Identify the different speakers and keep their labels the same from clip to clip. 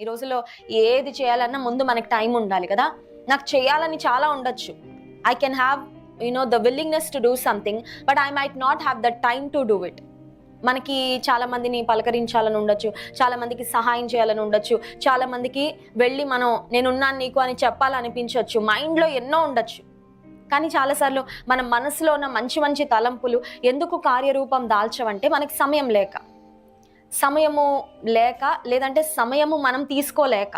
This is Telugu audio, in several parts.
Speaker 1: ఈ రోజుల్లో ఏది చేయాలన్నా ముందు మనకి టైం ఉండాలి కదా? నాకు చేయాలని చాలా ఉండొచ్చు. I can have you know the willingness to do something but I might not have the time to do it మనకి చాలా మందిని పలకరించాలని ఉండొచ్చు చాలా మందికి సహాయం చేయాలని ఉండొచ్చు చాలా మందికి వెళ్ళి మనం నేనున్నాను నీకు అని చెప్పాలనిపించవచ్చు మైండ్లో ఎన్నో ఉండొచ్చు. కానీ చాలాసార్లు మన మనసులో ఉన్న మంచి మంచి తలంపులు ఎందుకు కార్యరూపం దాల్చవంటే మనకి సమయం లేక. సమయము లేక లేదంటే సమయము మనం తీసుకోలేక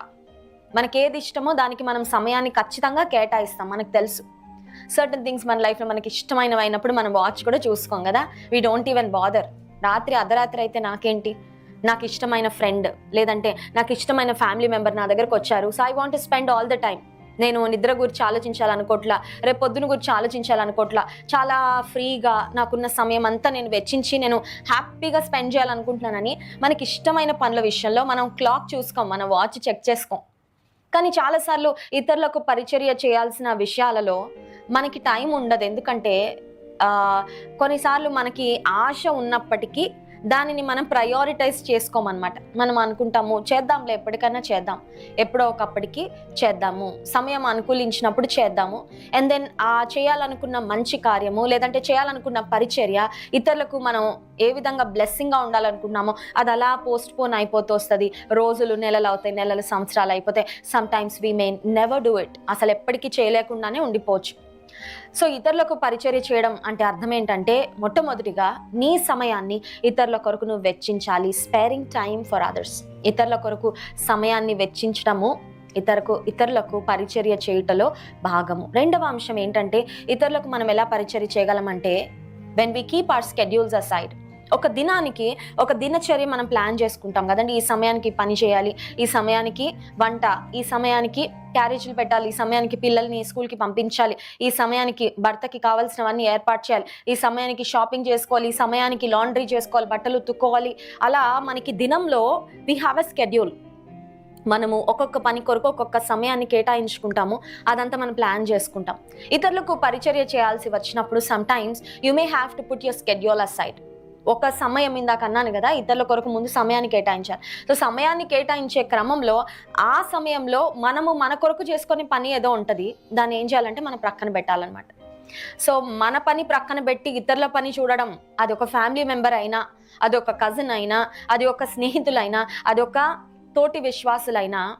Speaker 1: మనకి ఏది ఇష్టమో దానికి మనం సమయాన్ని ఖచ్చితంగా కేటాయిస్తాం మనకు తెలుసు. సర్టన్ థింగ్స్ మన లైఫ్లో మనకి ఇష్టమైనవి అయినప్పుడు మనం వాచ్ కూడా చూసుకోం కదా. వీ డోంట్ ఈవెన్ బాదర్ రాత్రి అర్ధరాత్రి అయితే నాకేంటి? నాకు ఇష్టమైన ఫ్రెండ్ లేదంటే నాకు ఇష్టమైన ఫ్యామిలీ మెంబర్ నా దగ్గరకు వచ్చారు. So I want to spend all the time నేను నిద్ర గురించి ఆలోచించాలనుకోట్లా రేపు పొద్దున గురించి ఆలోచించాలనుకోట్లా చాలా ఫ్రీగా నాకున్న సమయం అంతా నేను వెచ్చించి నేను హ్యాపీగా స్పెండ్ చేయాలనుకుంటున్నానని మనకి ఇష్టమైన పనుల విషయంలో మనం క్లాక్ చూసుకోం మన వాచ్ చెక్ చేసుకోం. కానీ చాలాసార్లు ఇతరులకు పరిచర్య చేయాల్సిన విషయాలలో మనకి టైం ఉండదు. ఎందుకంటే కొన్నిసార్లు మనకి ఆశ ఉన్నప్పటికీ దానిని మనం ప్రయారిటైజ్ చేసుకోమన్నమాట. మనం అనుకుంటాము చేద్దాంలే ఎప్పటికైనా చేద్దాం. ఎప్పుడో ఒకప్పటికి చేద్దాము. సమయం అనుకూలించినప్పుడు చేద్దాము. అండ్ దెన్ ఆ చేయాలనుకున్న మంచి కార్యము లేదంటే చేయాలనుకున్న పరిచర్య ఇతరులకు మనం ఏ విధంగా బ్లెస్సింగ్గా ఉండాలనుకున్నామో అది అలా పోస్ట్ పోన్ అయిపోతూ వస్తుంది. రోజులు నెలలు అవుతాయి నెలలు సంవత్సరాలు అయిపోతాయి. Sometimes we may never do it అసలు ఎప్పటికీ చేయలేకుండానే ఉండిపోవచ్చు. సో ఇతరులకు పరిచర్య చేయడం అంటే అర్థం ఏంటంటే మొట్టమొదటిగా నీ సమయాన్ని ఇతరుల కొరకు నువ్వు వెచ్చించాలి స్పేరింగ్ టైం ఫర్ అదర్స్ ఇతరుల కొరకు సమయాన్ని వెచ్చించడము ఇతరకు ఇతరులకు పరిచర్య చేయుటలో భాగము. రెండవ అంశం ఏంటంటే ఇతరులకు మనం ఎలా పరిచర్య చేయగలమంటే when we keep our schedules aside ఒక దినానికి ఒక దినచర్య మనం ప్లాన్ చేసుకుంటాం కదండి. ఈ సమయానికి పని చేయాలి ఈ సమయానికి వంట ఈ సమయానికి క్యారేజీలు పెట్టాలి ఈ సమయానికి పిల్లల్ని స్కూల్కి పంపించాలి ఈ సమయానికి భర్తకి కావాల్సినవన్నీ ఏర్పాటు చేయాలి ఈ సమయానికి షాపింగ్ చేసుకోవాలి ఈ సమయానికి లాండ్రీ చేసుకోవాలి బట్టలు ఉతుక్కోవాలి. అలా మనకి దినంలో వీ హ్యావ్ ఎ స్కెడ్యూల్ మనము ఒక్కొక్క పని కొరకు ఒక్కొక్క సమయాన్ని కేటాయించుకుంటాము అదంతా మనం ప్లాన్ చేసుకుంటాం. ఇతరులకు పరిచర్య చేయాల్సి వచ్చినప్పుడు sometimes you may have to put your schedule aside ఒక సమయం ఇందాక అన్నాను కదా ఇతరుల కొరకు ముందు సమయాన్ని కేటాయించాలి. సో సమయాన్ని కేటాయించే క్రమంలో ఆ సమయంలో మనము మన కొరకు చేసుకునే పని ఏదో ఉంటుంది దాన్ని ఏం చేయాలంటే మనం ప్రక్కన పెట్టాలన్నమాట. సో మన పని ప్రక్కన పెట్టి ఇతరుల పని చూడడం అది ఒక ఫ్యామిలీ మెంబర్ అయినా అది ఒక కజిన్ అయినా అది ఒక స్నేహితులైనా అది ఒక తోటి విశ్వాసులైనా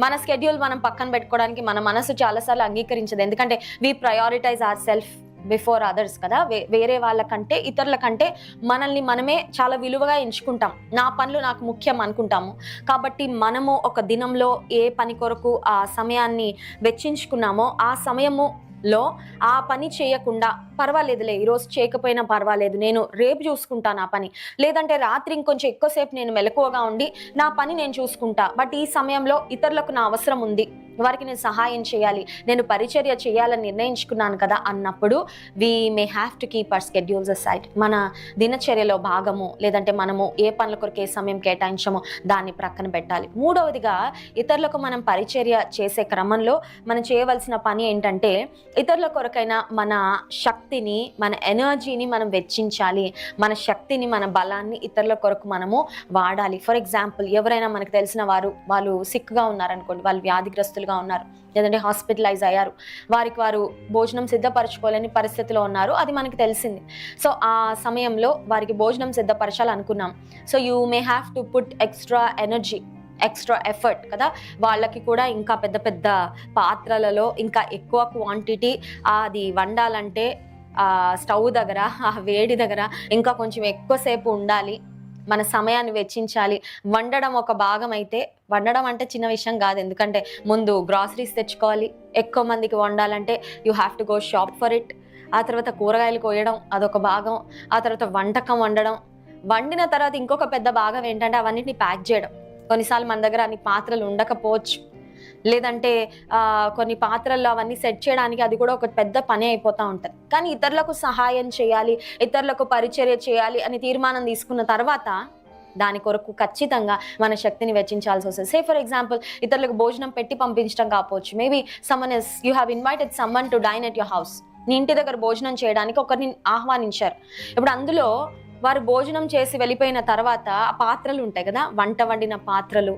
Speaker 1: మన స్కెడ్యూల్ మనం పక్కన పెట్టుకోవడానికి మన మనసు చాలాసార్లు అంగీకరించదు. ఎందుకంటే we prioritise our self before others కదా? వే- వేరే వాళ్ళకంటే ఇతరుల కంటే మనల్ని మనమే చాలా విలువగా ఎంచుకుంటాం. నా పనులు నాకు ముఖ్యం అనుకుంటాము. కాబట్టి మనము ఒక దినంలో ఏ పని కొరకు ఆ సమయాన్ని వెచ్చించుకున్నామో ఆ సమయము లో ఆ పని చేయకుండా పర్వాలేదులే ఈరోజు చేయకపోయినా పర్వాలేదు నేను రేపు చూసుకుంటాను ఆ పని. లేదంటే రాత్రి ఇంకొంచెం ఎక్కువసేపు నేను మెలకువగా ఉండి నా పని నేను చూసుకుంటా. బట్ ఈ సమయంలో ఇతరులకు నా అవసరం ఉంది. వారికి నేను సహాయం చేయాలి నేను పరిచర్య చేయాలని నిర్ణయించుకున్నాను కదా అన్నప్పుడు we may have to keep our schedules side మన దినచర్యలో భాగము లేదంటే మనము ఏ పనుల కొరకు ఏ సమయం కేటాయించమో దాన్ని ప్రక్కన పెట్టాలి. మూడవదిగా ఇతరులకు మనం పరిచర్య చేసే క్రమంలో మనం చేయవలసిన పని ఏంటంటే ఇతరుల కొరకైనా మన శక్తిని మన ఎనర్జీని మనం వెచ్చించాలి. మన శక్తిని మన బలాన్ని ఇతరుల కొరకు మనము వాడాలి. ఫర్ ఎగ్జాంపుల్ ఎవరైనా మనకు తెలిసిన వారు వాళ్ళు సిక్గా ఉన్నారనుకోండి వాళ్ళు వ్యాధిగ్రస్తులు వ్యాధిగ్రస్తులుగా ఉన్నారు. లేదంటే హాస్పిటలైజ్ అయ్యారు. వారికి వారు భోజనం సిద్ధపరచుకోలేని పరిస్థితిలో ఉన్నారు. అది మనకి తెలిసింది. సో ఆ సమయంలో వారికి భోజనం సిద్ధపరచాలనుకున్నాం. So you may have to put extra energy extra effort కదా? వాళ్ళకి కూడా ఇంకా పెద్ద పెద్ద పాత్రలలో ఇంకా ఎక్కువ క్వాంటిటీ అది వండాలంటే స్టవ్ దగ్గర ఆ వేడి దగ్గర ఇంకా కొంచెం ఎక్కువసేపు ఉండాలి. మన సమయాన్ని వెచ్చించాలి. వండడం ఒక భాగం అయితే వండడం అంటే చిన్న విషయం కాదు. ఎందుకంటే ముందు గ్రాసరీస్ తెచ్చుకోవాలి. ఎక్కువ మందికి వండాలంటే you have to go shop for it ఆ తర్వాత కూరగాయలు కోయడం అదొక భాగం. ఆ తర్వాత వంటకం వండడం. వండిన తర్వాత ఇంకొక పెద్ద భాగం ఏంటంటే అవన్నిటిని ప్యాక్ చేయడం. కొన్నిసార్లు మన దగ్గర అన్ని పాత్రలు ఉండకపోవచ్చు. లేదంటే కొన్ని పాత్రల్లో అవన్నీ సెట్ చేయడానికి అది కూడా ఒక పెద్ద పని అయిపోతూ ఉంటుంది. కానీ ఇతరులకు సహాయం చేయాలి ఇతరులకు పరిచర్య చేయాలి అని తీర్మానం తీసుకున్న తర్వాత దాని కొరకు ఖచ్చితంగా మన శక్తిని వెచ్చించాల్సి వస్తుంది. సే ఫర్ ఎగ్జాంపుల్ ఇతరులకు భోజనం పెట్టి పంపించడం కాకపోవచ్చు. Maybe someone as you have invited someone to dine at your house నీ ఇంటి దగ్గర భోజనం చేయడానికి ఒకరిని ఆహ్వానించారు. ఇప్పుడు అందులో వారు భోజనం చేసి వెళ్ళిపోయిన తర్వాత ఆ పాత్రలు ఉంటాయి కదా వంట వండిన పాత్రలు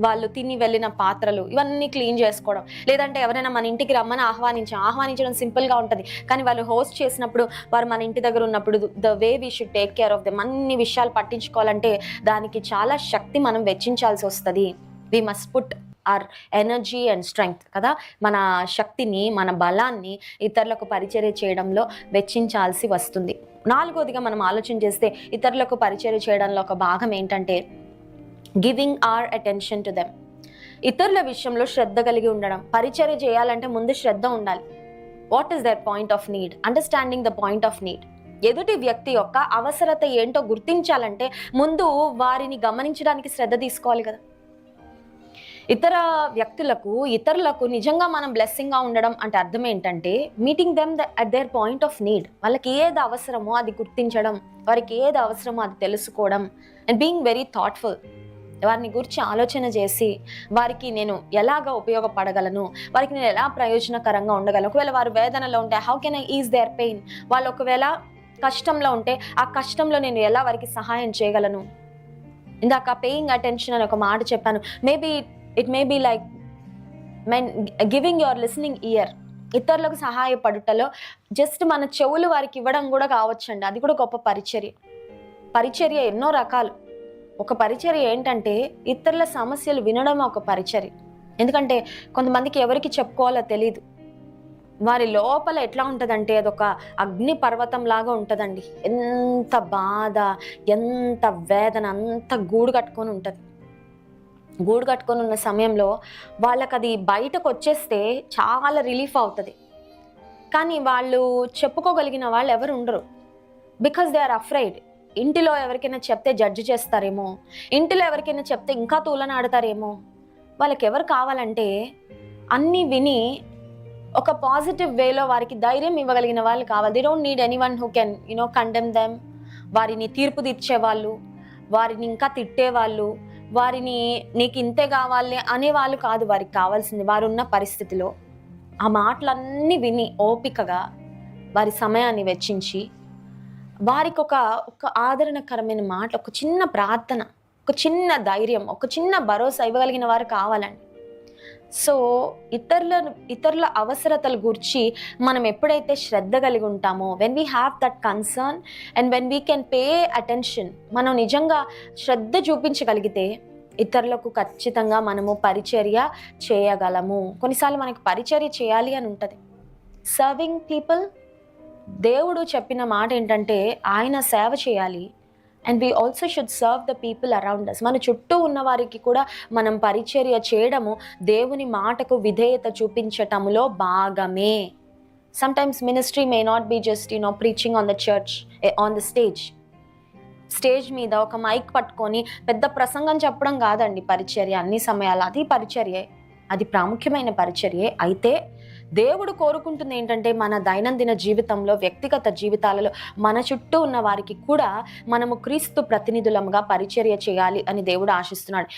Speaker 1: వాళ్ళు తిని వెళ్ళిన పాత్రలు ఇవన్నీ క్లీన్ చేసుకోవడం. లేదంటే ఎవరైనా మన ఇంటికి రమ్మని ఆహ్వానించాం ఆహ్వానించడం సింపుల్గా ఉంటుంది. కానీ వాళ్ళు హోస్ట్ చేసినప్పుడు వారు మన ఇంటి దగ్గర ఉన్నప్పుడు the way we should take care of them. అన్ని విషయాలు పట్టించుకోవాలంటే దానికి చాలా శక్తి మనం వెచ్చించాల్సి వస్తుంది. We must put our energy and strength కదా. మన శక్తిని మన బలాన్ని ఇతరులకు పరిచర్య చేయడంలో వెచ్చించాల్సి వస్తుంది. నాలుగోదిగా మనం ఆలోచన చేస్తే ఇతరులకు పరిచయం చేయడంలో ఒక భాగం ఏంటంటే giving our attention to them ఇతరుల విషయంలో శ్రద్ధ కలిగి ఉండడం పరిచర్య చేయాలంటే ముందు శ్రద్ధ ఉండాలి. What is their point of need understanding the point of need ఎదుటి వ్యక్తి యొక్క అవసరత ఏంటో గుర్తించాలంటే ముందు వారిని గమనించడానికి శ్రద్ధ తీసుకోవాలి కదా. ఇతర వ్యక్తులకు ఇతరులకు నిజంగా మనం బ్లెస్సింగ్గా ఉండడం అంటే అర్థం ఏంటంటే meeting them the at their point of need వాళ్ళకి ఏది అవసరమో అది గుర్తించడం వారికి ఏది అవసరమో అది తెలుసుకోవడం అండ్ బీయింగ్ వెరీ థాట్ఫుల్ వారిని గురించి ఆలోచన చేసి వారికి నేను ఎలాగ ఉపయోగపడగలను? వారికి నేను ఎలా ప్రయోజనకరంగా ఉండగలను? ఒకవేళ వారు వేదనలో ఉంటే how can I ease their pain వాళ్ళు ఒకవేళ కష్టంలో ఉంటే ఆ కష్టంలో నేను ఎలా వారికి సహాయం చేయగలను? ఇందాక పేయింగ్ అటెన్షన్ అని ఒక మాట చెప్పాను. Maybe it may be like men giving your listening ear ఇతరులకు సహాయపడుటలో జస్ట్ మన చెవులు వారికి ఇవ్వడం కూడా కావచ్చండి. అది కూడా గొప్ప పరిచర్య. పరిచర్య ఎన్నో రకాలు. ఒక పరిచర్య ఏంటంటే ఇతరుల సమస్యలు వినడం ఒక పరిచర్య. ఎందుకంటే కొంతమందికి ఎవరికి చెప్పుకోవాలో తెలియదు వారి లోపల ఎట్లా ఉంటుందంటే అదొక అగ్ని పర్వతం లాగా ఉంటుందండి. ఎంత బాధ ఎంత వేదన అంత గూడు కట్టుకొని ఉంటుంది. గూడు కట్టుకొని ఉన్న సమయంలో వాళ్ళకి అది బయటకు వచ్చేస్తే చాలా రిలీఫ్ అవుతుంది. కానీ వాళ్ళు చెప్పుకోగలిగిన వాళ్ళు ఎవరు ఉండరు. Because they are afraid. ఇంటిలో ఎవరికైనా చెప్తే జడ్జ్ చేస్తారేమో? ఇంటిలో ఎవరికైనా చెప్తే ఇంకా తూలనాడతారేమో? వాళ్ళకి ఎవరు కావాలంటే అన్నీ విని ఒక పాజిటివ్ వేలో వారికి ధైర్యం ఇవ్వగలిగిన వాళ్ళు కావాలి. They don't need anyone who can you know condemn them వారిని తీర్పు తీర్చేవాళ్ళు వారిని ఇంకా తిట్టేవాళ్ళు వారిని నీకు ఇంతే కావాలి అనేవాళ్ళు కాదు వారికి కావాల్సింది వారు ఉన్న పరిస్థితిలో. ఆ మాటలన్నీ విని ఓపికగా వారి సమయాన్ని వెచ్చించి వారికి ఒక ఒక ఆదరణకరమైన మాట ఒక చిన్న ప్రార్థన ఒక చిన్న ధైర్యం ఒక చిన్న భరోసా ఇవ్వగలిగిన వారు కావాలండి. సో ఇతరుల ఇతరుల అవసరతల గురించి మనం ఎప్పుడైతే శ్రద్ధ కలిగి ఉంటామో when we have that concern and when we can pay attention మనం నిజంగా శ్రద్ధ చూపించగలిగితే ఇతరులకు ఖచ్చితంగా మనము పరిచర్య చేయగలము. కొన్నిసార్లు మనకి పరిచర్య చేయాలి అని ఉంటుంది. సర్వింగ్ పీపుల్ దేవుడు చెప్పిన మాట ఏంటంటే ఆయన సేవ చేయాలి. And we also should serve the people around us మన చుట్టూ ఉన్న వారికి కూడా మనం పరిచర్య చేయడము దేవుని మాటకు విధేయత చూపించటములో భాగమే. Sometimes ministry may not be just you know preaching on the church on the stage stage మీద ఒక మైక్ పట్టుకొని పెద్ద ప్రసంగం చెప్పడం కాదండి పరిచర్య. అన్ని సమయాలు అది పరిచర్యే. అది ప్రాముఖ్యమైన పరిచర్యే. అయితే దేవుడు కోరుకుంటుంది ఏంటంటే మన దైనందిన జీవితంలో వ్యక్తిగత జీవితాలలో మన చుట్టూ ఉన్న వారికి కూడా మనము క్రీస్తు ప్రతినిధులముగా పరిచర్య చేయాలి అని దేవుడు ఆశిస్తున్నాడు.